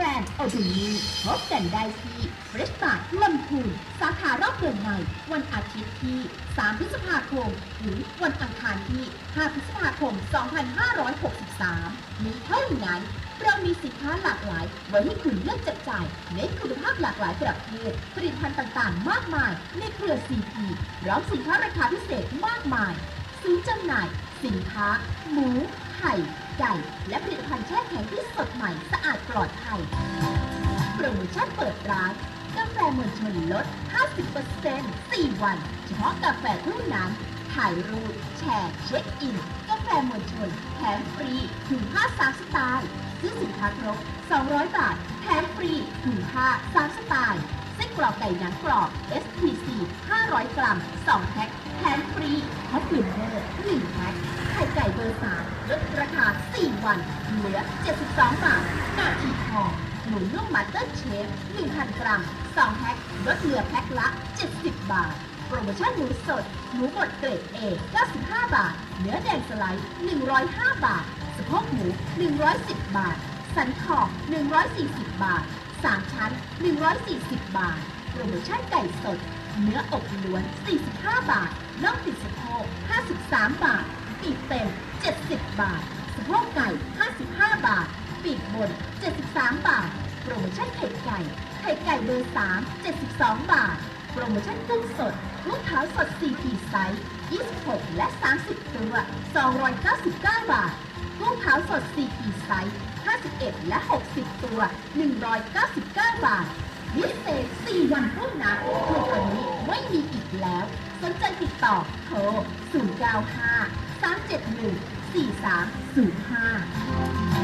แรนด์โอดูนีพบกันได้ที่เรสตาร์ลำพูนสาขารอบเดือนในวันอาทิตย์ที่ 3 พฤษภาคมถึงวันอังคารที่ 5 พฤษภาคม 2563มีเท่านั้นเรามีสินค้าหลากหลาย ไว้ให้คุณเลือกจับจ่ายในคุณภาพหลากหลายประเภทผลิตภัณฑ์ต่างๆ มากมาย ในเครือ CP พร้อมสินค้าราคาพิเศษมากมาย ซื้อจำหน่าย สินค้า หมู ไข่ ไก่ และผลิตภัณฑ์แช่แข็งที่สดใหม่สะอาดปลอดภัย โปรโมชั่นเปิดร้านกาแฟมวลชนลด 50% 4 วัน เฉพาะกาแฟเท่านั้น ถ่ายรูป แชร์เช็คอิน กาแฟมวลชนแถมฟรีถุงผ้าสามสไตล์ ซื้อสินค้าครบ 200 บาท แถมฟรีถุงผ้าสาม รอกไก่หนังกรอบ SPC 500 กรัม 2 แพ็คแถมฟรีฮอตวินเนอร์1แพ็คไข่ไก่เบอร์สามลดราคา 4 วัน เหลือ 72 บาทนาทีทองหมูนุ่มมัตเตอร์เชฟ 1,000 กรัม 2 แพ็คลดเหลือแพ็คละ 70 บาท โปรโมชั่นหมูสด หมูบดเกรด A 95 บาท เนื้อแดงสไลด์ 105 บาท สะโพกหมู 110 บาท สันคอ140 บาท 3 ชั้น 140 บาท โปรโมชั่นไก่สด เนื้ออกล้วน 45 บาทน่องติดสะโพก53 บาท ปีกเต็ม70 บาท สะโพกไก่ 55 บาท ปีกบน 73 บาท โปรโมชั่นไข่ไก่ ไข่ไก่เบอร์ 3 72 บาท โปรโมชั่นกุ้งสดลูกเท้าสด4ปีดไซส์26 และ 30 ตัว 299 บาทกุ้งเท้าสด4ปีดไซส์ 51 และ 60 ตัว 199 บาทพิเศษ4 วันเท่านั้นถูกกว่านี้ไม่มีอีกแล้ว สนใจติดต่อโทร 095 371 4305